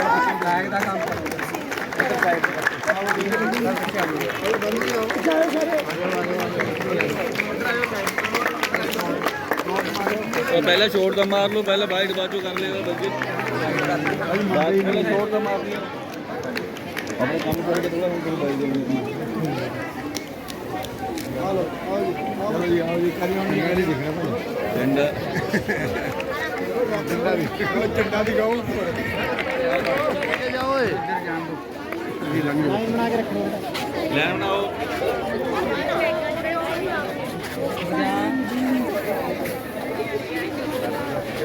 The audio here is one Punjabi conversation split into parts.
ਦਾ ਕੰਮ ਕਰੋ ਇੱਧਰ ਸਾਈਡ ਉਹ ਪਹਿਲਾਂ ਸ਼ੋਟ ਤਾਂ ਮਾਰ ਲਓ, ਪਹਿਲਾਂ ਬਾਈਟ ਬਾਜੂ ਕਰ ਲਿਓ ਬੱਜੀ ਬਾਈ ਪਹਿਲਾਂ ਸ਼ੋਟ ਤਾਂ ਮਾਰ ਲਿਓ ਆਪਣੇ ਕੰਮ ਕਰਕੇ ਥੋੜਾ ਹੁਣ ਬਾਈ ਦੇ ਚਲੋ ਜੀ ਆਓ ਜੀ ਕਰੀ ਹੁਣ ਨਹੀਂ ਦਿਖਣਾ ਭਾਈ ਪਿੰਡ ਚੰਗਾ ਦੀ ਚੰਗਾ ਦੀ ਗਾਉਂ ਜੀ ਲੰਘ ਬਣਾਓ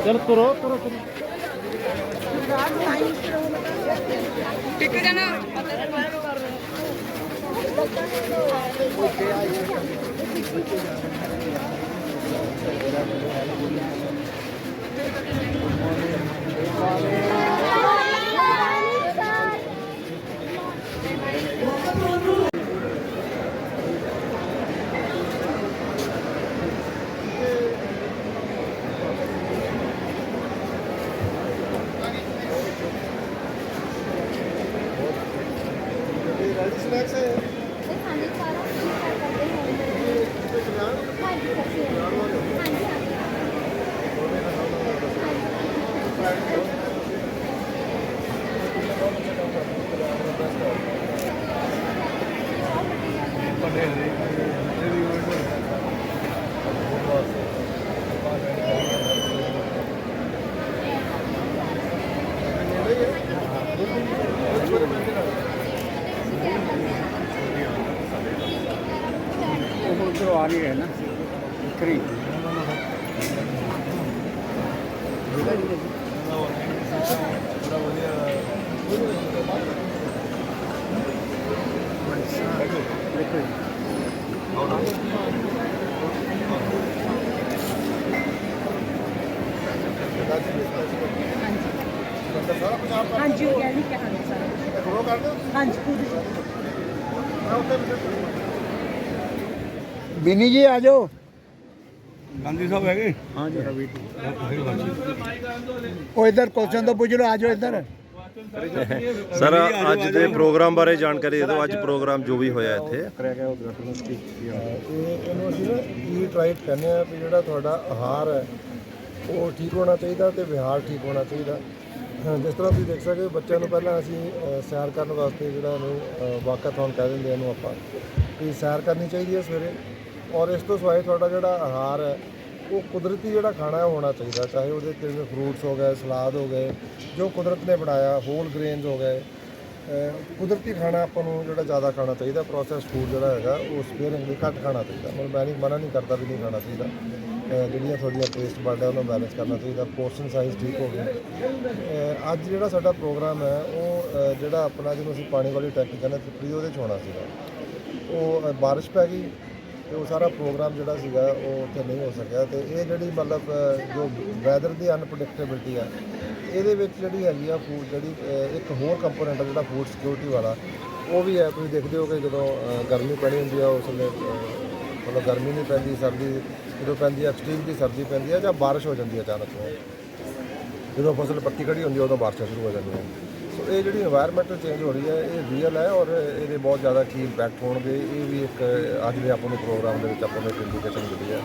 ਚਲ ਤੁਰੋ ਤੁਰੋ ਤੁਰੋ Thank you. ਉਹ ਉਧਰੋਂ ਆ ਨਹੀਂ ਰਹੇ ਨਾ ਕਰੀ ਦੇਖੋ ਜੀ ਹਾਂਜੀ ਉਹ ਕਹਿ ਨਹੀਂ ਕਿ ਹਾਂਜੀ ਸਾਰਾ ਹਾਂਜੀ ਖੁਦ ਬਿਨੀ ਜੀ ਆ ਜਾਓ। ਗਾਂਧੀ ਸਾਹਿਬ ਹੈਗੇ? ਹਾਂ ਜੀ। ਉਹ ਇੱਧਰ ਕੁਐਸਚਨ ਤੋਂ ਪੁੱਛ ਲਓ ਆ ਜਾਓ ਇੱਧਰ। ਸਰ ਅੱਜ ਦੇ ਪ੍ਰੋਗਰਾਮ ਬਾਰੇ ਜਾਣਕਾਰੀ ਦੇ ਦਿਓ ਅੱਜ ਪ੍ਰੋਗਰਾਮ ਜੋ ਵੀ ਹੋਇਆ ਇੱਥੇ। ਕਰਿਆ ਗਿਆ ਉਦਘਾਟਨ ਕੀ ਇਹ ਇਹਨੂੰ ਅਸੀਂ ਨਾ ਈਟ ਰਾਈਟ ਕਹਿੰਦੇ ਆ ਵੀ ਜਿਹੜਾ ਤੁਹਾਡਾ ਆਹਾਰ ਹੈ ਉਹ ਠੀਕ ਹੋਣਾ ਚਾਹੀਦਾ ਤੇ ਵਿਹਾਰ ਠੀਕ ਹੋਣਾ ਚਾਹੀਦਾ। ਜਿਸ ਤਰ੍ਹਾਂ ਤੁਸੀਂ ਦੇਖ ਸਕਦੇ ਹੋ ਬੱਚਿਆਂ ਨੂੰ ਪਹਿਲਾਂ ਅਸੀਂ ਸੈਰ ਕਰਨ ਵਾਸਤੇ ਜਿਹੜਾ ਇਹਨੂੰ ਵਾਕਾਥੌਨ ਕਹਿ ਦਿੰਦੇ ਆ ਇਹਨੂੰ ਆਪਾਂ ਵੀ ਸੈਰ ਕਰਨੀ ਚਾਹੀਦੀ ਹੈ ਸਵੇਰੇ। ਔਰ ਇਸ ਤੋਂ ਸਿਵਾਏ ਤੁਹਾਡਾ ਜਿਹੜਾ ਆਹਾਰ ਹੈ, ਉਹ ਕੁਦਰਤੀ ਜਿਹੜਾ ਖਾਣਾ ਹੈ ਉਹ ਹੋਣਾ ਚਾਹੀਦਾ, ਚਾਹੇ ਉਹਦੇ ਤੇ ਜਿਵੇਂ ਫਰੂਟਸ ਹੋ ਗਏ ਸਲਾਦ ਹੋ ਗਏ, ਜੋ ਕੁਦਰਤ ਨੇ ਬਣਾਇਆ ਹੋਲ ਗ੍ਰੇਨਸ ਹੋ ਗਏ ਕੁਦਰਤੀ ਖਾਣਾ ਆਪਾਂ ਨੂੰ ਜਿਹੜਾ ਜ਼ਿਆਦਾ ਖਾਣਾ ਚਾਹੀਦਾ ਪ੍ਰੋਸੈਸ ਫੂਡ ਜਿਹੜਾ ਹੈਗਾ, ਉਹ ਸਪੇਅਰਿੰਗਲੀ ਘੱਟ ਖਾਣਾ ਚਾਹੀਦਾ, ਮਤਲਬ ਮੈਂ ਨਹੀਂ, ਮਨਾ ਨਹੀਂ ਕਰਦਾ ਵੀ ਨਹੀਂ ਖਾਣਾ ਚਾਹੀਦਾ ਜਿਹੜੀਆਂ ਤੁਹਾਡੀਆਂ ਟੇਸਟ ਬਰਡ ਹੈ, ਉਹਨੂੰ ਬੈਲੈਂਸ ਕਰਨਾ ਚਾਹੀਦਾ ਪੋਰਸ਼ਨ ਸਾਈਜ਼ ਠੀਕ ਹੋ ਅਹ ਅੱਜ ਜਿਹੜਾ ਸਾਡਾ ਪ੍ਰੋਗਰਾਮ ਹੈ, ਉਹ ਜਿਹੜਾ ਆਪਣਾ ਜਿਹਨੂੰ ਅਸੀਂ ਪਾਣੀ ਵਾਲੀ ਟੈਂਕੀ ਕਹਿੰਦੇ ਤ੍ਰਿਪੜੀ ਉਹਦੇ 'ਚ ਹੋਣਾ ਸੀਗਾ। ਉਹ, ਅਹ ਬਾਰਿਸ਼ ਪੈ ਗਈ ਤੇ ਉਹ ਸਾਰਾ ਪ੍ਰੋਗਰਾਮ ਜਿਹੜਾ ਸੀਗਾ ਉਹ ਉੱਥੇ ਨਹੀਂ ਹੋ ਸਕਿਆ ਤੇ ਇਹ ਜਿਹੜੀ ਮਤਲਬ ਜੋ ਵੈਦਰ ਦੀ ਅਨਪ੍ਰੈਡਿਕਟੇਬਿਲਟੀ ਆ, ਇਹਦੇ ਵਿੱਚ ਜਿਹੜੀ ਹੈਗੀ ਆ ਫੂਡ ਜਿਹੜੀ ਇੱਕ ਹੋਰ ਕੰਪੋਨੈਂਟ ਆ ਜਿਹੜਾ ਫੂਡ ਸਿਕਿਉਰਿਟੀ ਵਾਲਾ, ਉਹ ਵੀ ਹੈ, ਤੁਸੀਂ ਦੇਖਦੇ ਹੋ ਕਿ ਜਦੋਂ ਗਰਮੀ ਪੈਣੀ ਹੁੰਦੀ ਆ, ਉਸ ਵੇਲੇ ਮਤਲਬ ਗਰਮੀ ਨਹੀਂ ਪੈਂਦੀ, ਸਰਦੀ, ਜਦੋਂ ਪੈਂਦੀ ਹੈ ਐਕਸਟ੍ਰੀਮ ਦੀ ਸਰਦੀ ਪੈਂਦੀ ਆ ਜਾਂ ਬਾਰਿਸ਼ ਹੋ ਜਾਂਦੀ ਹੈ ਅਚਾਨਕ ਜਦੋਂ ਫਸਲ ਪੱਕੀ ਖੜੀ ਹੁੰਦੀ ਹੈ ਉਦੋਂ ਬਾਰਿਸ਼ਾਂ ਸ਼ੁਰੂ ਹੋ ਜਾਂਦੀਆਂ। ਸੋ ਇਹ ਜਿਹੜੀ এনवायरमेंटਲ ਚੇਂਜ ਹੋ ਰਹੀ ਹੈ ਇਹ ਰੀਅਲ ਹੈ ਔਰ ਇਹਦੇ ਬਹੁਤ ਜ਼ਿਆਦਾ ਕੀ ਇੰਪੈਕਟ ਹੋਣਗੇ ਇਹ ਵੀ ਇੱਕ ਅੱਜ ਦੇ ਆਪਾਂ ਨੂੰ ਪ੍ਰੋਗਰਾਮ ਦੇ ਵਿੱਚ ਆਪਾਂ ਨੂੰ ਇੰਡੀਕੇਸ਼ਨ ਮਿਲਦੀ ਹੈ।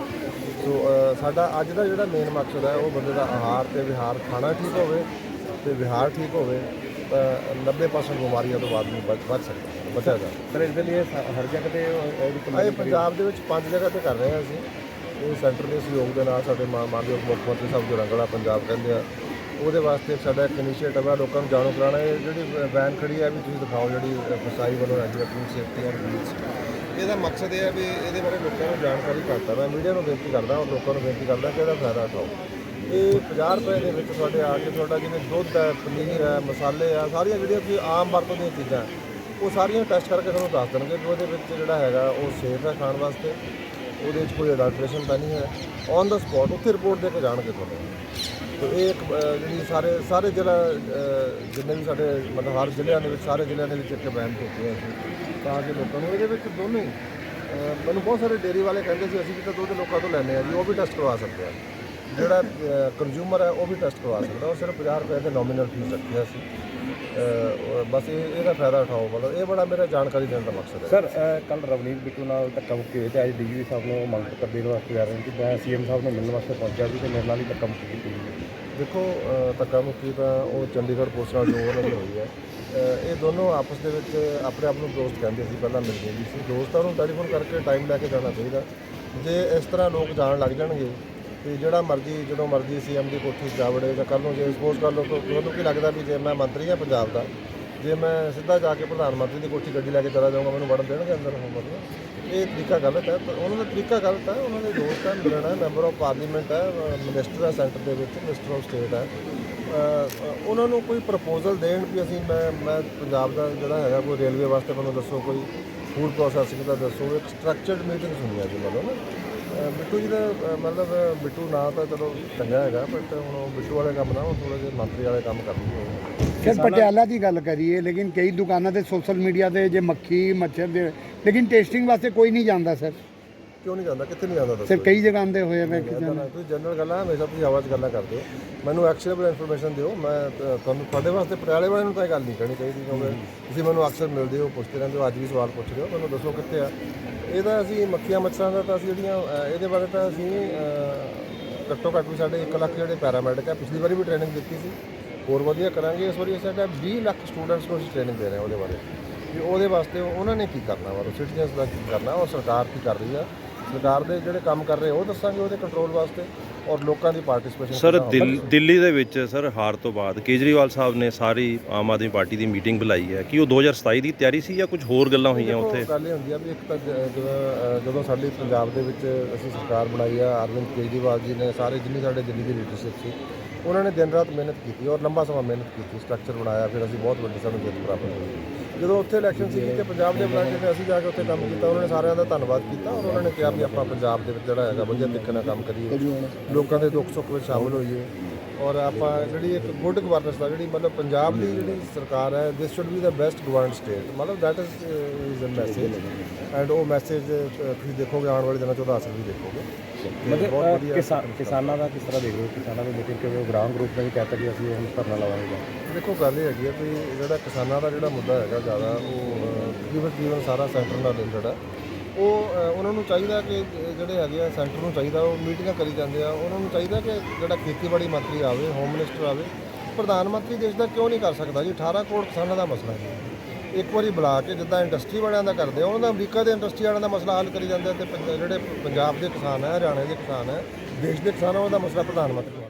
ਸੋ ਸਾਡਾ ਅੱਜ ਦਾ ਜਿਹੜਾ ਮੇਨ ਮਕਸਦ ਹੈ ਉਹ ਬੰਦੇ ਦਾ ਆਹਾਰ ਤੇ ਵਿਹਾਰ ਖਾਣਾ ਠੀਕ ਹੋਵੇ ਤੇ ਵਿਹਾਰ ਠੀਕ ਹੋਵੇ ਤਾਂ 90% ਬਿਮਾਰੀਆਂ ਤੋਂ ਬਾਅਦ ਨੂੰ ਬਚ ਸਕਦਾ ਬਚਿਆ ਜਾ ਸਰ ਇਸ ਦੇ ਲਈ ਹਰ ਜਗ੍ਹਾ ਤੇ ਇਹ ਪੰਜਾਬ ਦੇ ਵਿੱਚ ਪੰਜ ਜਗ੍ਹਾ ਤੇ ਕਰ ਰਹੇ ਹਾਂ ਅਸੀਂ। ਇਹ ਸੈਂਟਰ ਦੇ ਸਹਿਯੋਗ ਦੇ ਨਾਲ ਸਾਡੇ ਮਾਨਯੋਗ ਮੁੱਖ ਮੰਤਰੀ ਸਾਹਿਬ ਜੀ ਰੰਗਲਾ ਪੰਜਾਬ ਕਹਿੰਦੇ ਆ ਉਹਦੇ ਵਾਸਤੇ ਸਾਡਾ ਇੱਕ ਇਨੀਸ਼ੀਏਟਿਵ ਹੈ ਲੋਕਾਂ ਨੂੰ ਜਾਣੂ ਕਰਾਉਣਾ। ਇਹ ਜਿਹੜੀ ਵੈਨ ਖੜੀ ਹੈ ਵੀ ਤੁਸੀਂ ਦਿਖਾਓ ਜਿਹੜੀ ਫਸਾਈ ਵੱਲੋਂ ਹੈਗੀ ਆਪਣੀ ਸੇਫਟੀ ਐਂਡ ਰੂਲਸ ਇਹਦਾ ਮਕਸਦ ਇਹ ਹੈ ਵੀ ਇਹਦੇ ਬਾਰੇ ਲੋਕਾਂ ਨੂੰ ਜਾਣਕਾਰੀ ਕਰਦਾ ਮੈਂ ਮੀਡੀਆ ਨੂੰ ਬੇਨਤੀ ਕਰਦਾ, ਔਰ ਲੋਕਾਂ ਨੂੰ ਬੇਨਤੀ ਕਰਦਾ ਕਿ ਇਹਦਾ ਫਾਇਦਾ ਉਠਾਓ। ਇਹ 50 ਰੁਪਏ ਦੇ ਵਿੱਚ ਤੁਹਾਡੇ ਆ ਕੇ ਤੁਹਾਡਾ ਜਿਵੇਂ ਦੁੱਧ ਹੈ, ਪਨੀਰ ਹੈ, ਮਸਾਲੇ ਆ, ਸਾਰੀਆਂ ਜਿਹੜੀਆਂ ਤੁਸੀਂ ਆਮ ਵਰਤੋਂ ਦੀਆਂ ਚੀਜ਼ਾਂ, ਉਹ ਸਾਰੀਆਂ ਟੈਸਟ ਕਰਕੇ ਤੁਹਾਨੂੰ ਦੱਸ ਦੇਣਗੇ ਕਿ ਉਹਦੇ ਵਿੱਚ ਜਿਹੜਾ ਹੈਗਾ, ਉਹ ਸੇਫ ਹੈ ਖਾਣ ਵਾਸਤੇ। ਉਹਦੇ ਵਿੱਚ ਕੋਈ ਅਡਲਟ੍ਰੇਸ਼ਨ ਤਾਂ ਨਹੀਂ ਹੈ। ਔਨ ਦਾ ਸਪੌਟ ਉੱਥੇ ਰਿਪੋਰਟ ਦੇ ਕੇ ਜਾਣਗੇ ਤੁਹਾਨੂੰ। ਤੇ ਇਹ ਇੱਕ ਅਹ, ਜਿਹੜੀ ਸਾਰੇ ਸਾਰੇ ਜ਼ਿਲ੍ਹਾ ਅਹ, ਜਿੰਨੇ ਵੀ ਸਾਡੇ ਮਤਲਬ ਹਰ ਜ਼ਿਲ੍ਹਿਆਂ ਦੇ ਵਿੱਚ ਸਾਰੇ ਜ਼ਿਲ੍ਹਿਆਂ ਦੇ ਵਿੱਚ ਇੱਕ ਬੈਨ ਕੀਤੀ ਹੈ ਅਸੀਂ ਤਾਂ ਕਿ ਲੋਕਾਂ ਨੂੰ ਇਹਦੇ ਵਿੱਚ ਦੋਨੇ ਹੀ, ਅਹ, ਮੈਨੂੰ ਬਹੁਤ ਸਾਰੇ ਡੇਅਰੀ ਵਾਲੇ ਕਹਿੰਦੇ ਸੀ ਅਸੀਂ ਵੀ ਤਾਂ ਦੁੱਧ ਲੋਕਾਂ ਤੋਂ ਲੈਂਦੇ ਆ ਜੀ ਉਹ ਵੀ ਟੈਸਟ ਕਰਵਾ ਸਕਦੇ ਆ। ਜਿਹੜਾ ਕੰਜ਼ਿਊਮਰ ਹੈ ਉਹ ਵੀ ਟੈਸਟ ਕਰਵਾ ਸਕਦਾ ਉਹ ਸਿਰਫ 50 ਰੁਪਏ ਦੇ ਨੋਮੀਨਲ ਫੀਸ ਰੱਖਿਆ ਸੀ। ਅਹ, ਬਸ ਇਹ ਇਹਦਾ ਫਾਇਦਾ ਉਠਾਓ ਮਤਲਬ ਇਹ ਬੜਾ ਮੇਰਾ ਜਾਣਕਾਰੀ ਦੇਣ ਦਾ ਮਕਸਦ ਹੈ। ਸਰ ਕੱਲ ਰਵਨੀਤ ਬਿੱਟੂ ਨਾਲ ਧੱਕਾ ਮੁੱਕੀ ਹੋਈ ਤੇ ਅੱਜ ਡੀਜੀਪੀ ਸਾਹਿਬ ਨੂੰ ਮੰਗ ਪੱਤਰ ਦੇਣ ਵਾਸਤੇ ਆ ਰਹੇ ਨੇ ਕਿ ਮੈਂ ਸੀਐਮ ਸਾਹਿਬ ਨੂੰ ਮਿਲਣ ਵਾਸਤੇ ਪਹੁੰਚਿਆ ਸੀ ਤੇ ਮੇਰੇ ਨਾਲ ਹੀ ਧੱਕਾ ਮੁੱਕੀ ਕੀਤੀ ਗਈ ਦੇਖੋ ਧੱਕਾ ਮੁੱਕੀ ਤਾਂ ਉਹ ਚੰਡੀਗੜ੍ਹ ਪੁਲਿਸ ਨਾਲ ਜੋ ਉਹਨਾਂ ਦੀ ਹੋਈ ਹੈ। ਇਹ ਦੋਨੋਂ ਆਪਸ ਦੇ ਵਿੱਚ ਆਪਣੇ ਆਪ ਨੂੰ ਦੋਸਤ ਕਹਿੰਦੇ ਸੀ, ਪਹਿਲਾਂ ਮਿਲਦੇ ਵੀ ਸੀ। ਦੋਸਤਾਂ ਨੂੰ ਟੈਲੀਫੋਨ ਕਰਕੇ ਟਾਈਮ ਲੈ ਕੇ ਜਾਣਾ ਚਾਹੀਦਾ। ਜੇ ਇਸ ਤਰ੍ਹਾਂ ਲੋਕ ਜਾਣ ਲੱਗ ਜਾਣਗੇ, ਤੇ ਜਿਹੜਾ ਮਰਜ਼ੀ, ਜਦੋਂ ਮਰਜ਼ੀ ਸੀਐਮ ਦੀ ਕੋਠੀ 'ਚ ਜਾ ਵੜੇ ਜਾਂ ਕੱਲ੍ਹ ਨੂੰ ਜੇ ਸਪੋਜ਼ ਕਰ ਲਓ ਤੁਹਾਨੂੰ ਕੀ ਲੱਗਦਾ ਵੀ ਜੇ ਮੈਂ ਮੰਤਰੀ ਹਾਂ ਪੰਜਾਬ ਦਾ ਜੇ ਮੈਂ ਸਿੱਧਾ ਜਾ ਕੇ ਪ੍ਰਧਾਨ ਮੰਤਰੀ ਦੀ ਕੋਠੀ ਗੱਡੀ ਲੈ ਕੇ ਚਲਾ ਜਾਊਂਗਾ, ਮੈਨੂੰ ਵੜਨ ਦੇਣਗੇ ਅੰਦਰ ਉਹ ਮਤਲਬ ਇਹ ਤਰੀਕਾ ਗਲਤ ਹੈ, ਪਰ ਉਹਨਾਂ ਦਾ ਤਰੀਕਾ ਗਲਤ ਹੈ, ਉਹਨਾਂ ਦੇ ਦੋਸਤ ਹੈ, ਮਿਲਣਾ ਮੈਂਬਰ ਆਫ ਪਾਰਲੀਮੈਂਟ ਹੈ ਮਿਨਿਸਟਰ ਹੈ ਸੈਂਟਰ ਦੇ ਵਿੱਚ ਮਿਨਿਸਟਰ ਆਫ ਸਟੇਟ ਹੈ। ਉਹਨਾਂ ਨੂੰ ਕੋਈ ਪ੍ਰਪੋਜ਼ਲ ਦੇਣ ਵੀ ਅਸੀਂ, ਮੈਂ ਮੈਂ ਪੰਜਾਬ ਦਾ ਜਿਹੜਾ ਹੈਗਾ, ਕੋਈ ਰੇਲਵੇ ਵਾਸਤੇ ਮੈਨੂੰ ਦੱਸੋ, ਕੋਈ ਫੂਡ ਪ੍ਰੋਸੈਸਿੰਗ ਦਾ ਦੱਸੋ, ਇੱਕ ਸਟਰਕਚਰਡ ਮੀਟਿੰਗ ਸੁਣੀ ਹੈ ਜੀ ਮਤਲਬ ਨਾ। ਬਿੱਟੂ ਜੀ ਦਾ ਮਤਲਬ ਬਿੱਟੂ ਨਾਂ ਤਾਂ ਚਲੋ ਚੰਗਾ ਹੈਗਾ ਬਟ ਹੁਣ ਉਹ ਬਿੱਟੂ ਵਾਲੇ ਕੰਮ ਨਾ, ਉਹ ਥੋੜੇ ਜਿਹੇ ਮੰਤਰੀ ਵਾਲੇ ਕੰਮ ਕਰਨਗੇ ਸਰ ਪਟਿਆਲਾ ਦੀ ਗੱਲ ਕਰੀਏ ਲੇਕਿਨ ਕਈ ਦੁਕਾਨਾਂ ਤੇ ਸੋਸ਼ਲ ਮੀਡੀਆ ਤੇ ਜੇ ਮੱਖੀ ਮੱਛਰ ਦੇ ਲੇਕਿਨ ਟੈਸਟਿੰਗ ਵਾਸਤੇ ਕੋਈ ਨਹੀਂ ਜਾਂਦਾ ਸਰ। ਕਿਉਂ ਨਹੀਂ ਜਾਂਦਾ? ਕਿੱਥੇ ਨਹੀਂ ਜਾਂਦਾ ਦੱਸੋ? ਸਰ ਕਈ ਜਗ੍ਹਾ ਤੇ ਹੋਏ ਮੈਂ ਤੁਸੀਂ ਜਨਰਲ ਗੱਲਾਂ ਹਮੇਸ਼ਾ ਤੁਸੀਂ ਆਵਾਜ਼ ਗੱਲਾਂ ਕਰਦੇ ਹੋ। ਮੈਨੂੰ ਐਕਸ਼ਨੇਬਲ ਇਨਫੋਰਮੇਸ਼ਨ ਦਿਓ। ਮੈਂ ਤੁਹਾਨੂੰ ਤੁਹਾਡੇ ਵਾਸਤੇ ਪਟਿਆਲੇ ਵਾਲਿਆਂ ਨੂੰ ਤਾਂ ਇਹ ਗੱਲ ਨਹੀਂ ਕਹਿਣੀ ਚਾਹੀਦੀ ਕਿਉਂਕਿ ਤੁਸੀਂ ਮੈਨੂੰ ਅਕਸਰ ਮਿਲਦੇ ਹੋ ਪੁੱਛਦੇ ਰਹਿੰਦੇ ਹੋ ਅੱਜ ਵੀ ਸਵਾਲ ਪੁੱਛ ਰਹੇ ਹੋ ਮੈਨੂੰ ਦੱਸੋ ਕਿੱਥੇ ਆ। ਇਹਦਾ ਅਸੀਂ ਮੱਖੀਆਂ ਮੱਛਰਾਂ ਦਾ ਤਾਂ ਅਸੀਂ ਜਿਹੜੀਆਂ ਇਹਦੇ ਬਾਰੇ ਤਾਂ ਅਸੀਂ ਘੱਟੋ ਘੱਟ ਵੀ ਸਾਡੇ 1 ਲੱਖ ਜਿਹੜੇ ਪੈਰਾਮੈਡਿਕ ਆ ਪਿਛਲੀ ਵਾਰੀ ਵੀ ਟ੍ਰੇਨਿੰਗ ਦਿੱਤੀ ਸੀ। ਹੋਰ ਵਧੀਆ ਕਰਾਂਗੇ। ਇਸ ਵਾਰੀ ਸਾਡਾ 20 ਲੱਖ ਸਟੂਡੈਂਟਸ ਨੂੰ ਅਸੀਂ ਟ੍ਰੇਨਿੰਗ ਦੇ ਰਹੇ ਹਾਂ ਉਹਦੇ ਬਾਰੇ। ਵੀ ਉਹਦੇ ਵਾਸਤੇ ਉਹਨਾਂ ਨੇ ਕੀ ਕਰਨਾ ਵਾ? ਸਿਟੀਜ਼ਨਸ ਦਾ ਕੀ ਕਰਨਾ? ਔਰ ਸਰਕਾਰ ਕੀ ਕਰ ਰਹੀ ਆ? ਸਰਕਾਰ ਦੇ ਜਿਹੜੇ ਕੰਮ ਕਰ ਰਹੇ ਉਹ ਦੱਸਾਂਗੇ ਉਹਦੇ ਕੰਟਰੋਲ ਵਾਸਤੇ ਔਰ ਲੋਕਾਂ ਦੀ ਪਾਰਟਿਸਿਪੇਸ਼ਨ ਸਰ ਦਿੱਲ- ਦੇ ਵਿੱਚ ਸਰ ਹਾਰ ਤੋਂ ਬਾਅਦ ਕੇਜਰੀਵਾਲ ਸਾਹਿਬ ਨੇ ਸਾਰੀ ਆਮ ਆਦਮੀ ਪਾਰਟੀ ਦੀ ਮੀਟਿੰਗ ਬੁਲਾਈ ਹੈ। ਕਿ ਉਹ 2027 ਦੀ ਤਿਆਰੀ ਸੀ ਜਾਂ ਕੁਝ ਹੋਰ ਗੱਲਾਂ ਹੋਈਆਂ ਉੱਥੇ? ਗੱਲ ਇਹ ਹੁੰਦੀ ਆ ਵੀ ਇੱਕ ਤਾਂ ਜਦੋਂ ਸਾਡੀ ਪੰਜਾਬ ਦੇ ਵਿੱਚ ਅਸੀਂ ਸਰਕਾਰ ਬਣਾਈ ਆ ਅਰਵਿੰਦ ਕੇਜਰੀਵਾਲ ਜੀ ਨੇ ਸਾਰੇ ਜਿੰਨੀ ਸਾਡੇ ਦਿੱਲੀ ਦੀ ਲੀਡਰਸ਼ਿਪ ਸੀ ਉਹਨਾਂ ਨੇ ਦਿਨ ਰਾਤ ਮਿਹਨਤ ਕੀਤੀ ਔਰ ਲੰਬਾ ਸਮਾਂ ਮਿਹਨਤ ਕੀਤੀ ਸਟਰਕਚਰ ਬਣਾਇਆ, ਫਿਰ ਅਸੀਂ ਬਹੁਤ ਵੱਡੀ ਸਾਨੂੰ ਜਿੱਤ ਪ੍ਰਾਪਤ ਹੋਈ। ਜਦੋਂ ਉੱਥੇ ਇਲੈਕਸ਼ਨ ਸੀ ਤੇ ਪੰਜਾਬ ਦੇ ਬਲਾਕ ਨੇ ਅਸੀਂ ਜਾ ਕੇ ਉੱਥੇ ਕੰਮ ਕੀਤਾ, ਉਹਨਾਂ ਨੇ ਸਾਰਿਆਂ ਦਾ ਧੰਨਵਾਦ ਕੀਤਾ ਔਰ ਉਹਨਾਂ ਨੇ ਕਿਹਾ ਵੀ ਆਪਾਂ ਪੰਜਾਬ ਦੇ ਵਿੱਚ ਜਿਹੜਾ ਹੈਗਾ ਵਧੀਆ ਤਰੀਕੇ ਨਾਲ ਕੰਮ ਕਰੀਏ। ਲੋਕਾਂ ਦੇ ਦੁੱਖ ਸੁੱਖ ਵਿੱਚ ਸ਼ਾਮਲ ਹੋਈਏ। ਔਰ ਆਪਾਂ ਜਿਹੜੀ ਇੱਕ ਗੁੱਡ ਗਵਰਨੈਂਸ ਦਾ ਜਿਹੜੀ ਮਤਲਬ ਪੰਜਾਬ ਦੀ ਜਿਹੜੀ ਸਰਕਾਰ ਹੈ this should be the best governed state ਮਤਲਬ that is is a message and ਉਹ ਮੈਸੇਜ ਤੁਸੀਂ ਦੇਖੋਗੇ ਆਉਣ ਵਾਲੇ ਦਿਨਾਂ 'ਚ ਉਹਦਾ ਅਸਰ ਵੀ ਦੇਖੋਗੇ। ਮਤਲਬ ਕਿਸਾਨ ਦਾ ਕਿਸ ਤਰ੍ਹਾਂ ਦੇਖ ਰਹੇ ਹੋ? ਕਿਸਾਨਾਂ ਦੀ ਮੀਟਿੰਗ ਕਿਵੇਂ ਗ੍ਰਾਮ ਗਰੁੱਪ ਨੇ ਵੀ ਕਹਿਤਾ ਕਿ ਅਸੀਂ ਹੁਣ ਧਰਨਾ ਲਾਵਾਂਗੇ। ਦੇਖੋ ਗੱਲ ਇਹ ਹੈਗੀ ਆ ਵੀ ਜਿਹੜਾ ਕਿਸਾਨਾਂ ਦਾ ਜਿਹੜਾ ਮੁੱਦਾ ਹੈਗਾ ਜ਼ਿਆਦਾ ਉਹ ਤਕਰੀਬਨ ਤਕਰੀਬਨ ਸਾਰਾ ਸੈਂਟਰ ਨਾਲ ਰਿਲੇਟਡ ਹੈ। ਉਹ ਅਹ, ਉਹਨਾਂ ਨੂੰ ਚਾਹੀਦਾ ਕਿ ਜਿਹੜੇ ਹੈਗੇ ਆ ਸੈਂਟਰ ਨੂੰ ਚਾਹੀਦਾ ਉਹ ਮੀਟਿੰਗਾਂ ਕਰੀ ਜਾਂਦੇ ਆ। ਉਹਨਾਂ ਨੂੰ ਚਾਹੀਦਾ ਕਿ ਜਿਹੜਾ ਖੇਤੀਬਾੜੀ ਮੰਤਰੀ ਆਵੇ ਹੋਮ ਮਿਨਿਸਟਰ ਆਵੇ ਪ੍ਰਧਾਨ ਮੰਤਰੀ ਦੇਸ਼ ਦਾ ਕਿਉਂ ਨਹੀਂ ਕਰ ਸਕਦਾ ਜੀ? 18 ਕਰੋੜ ਕਿਸਾਨਾਂ ਦਾ ਮਸਲਾ ਹੈ ਇੱਕ ਵਾਰੀ ਬੁਲਾ ਕੇ ਜਿੱਦਾਂ ਇੰਡਸਟਰੀ ਵਾਲਿਆਂ ਦਾ ਕਰਦੇ ਆ ਉਹਨਾਂ ਦਾ ਅਮਰੀਕਾ ਦੇ ਇੰਡਸਟਰੀ ਵਾਲਿਆਂ ਦਾ ਮਸਲਾ ਹੱਲ ਕਰੀ ਜਾਂਦੇ ਆ ਤੇ ਪੰਜ- ਜਿਹੜੇ ਪੰਜਾਬ ਦੇ ਕਿਸਾਨ ਹੈ ਹਰਿਆਣੇ ਦੇ ਕਿਸਾਨ ਹੈ ਦੇਸ਼ ਦੇ ਕਿਸਾਨ ਆ ਉਹਨਾਂ ਦਾ ਮਸਲਾ ਪ੍ਰਧਾਨ ਮੰਤਰੀ ਨੂੰ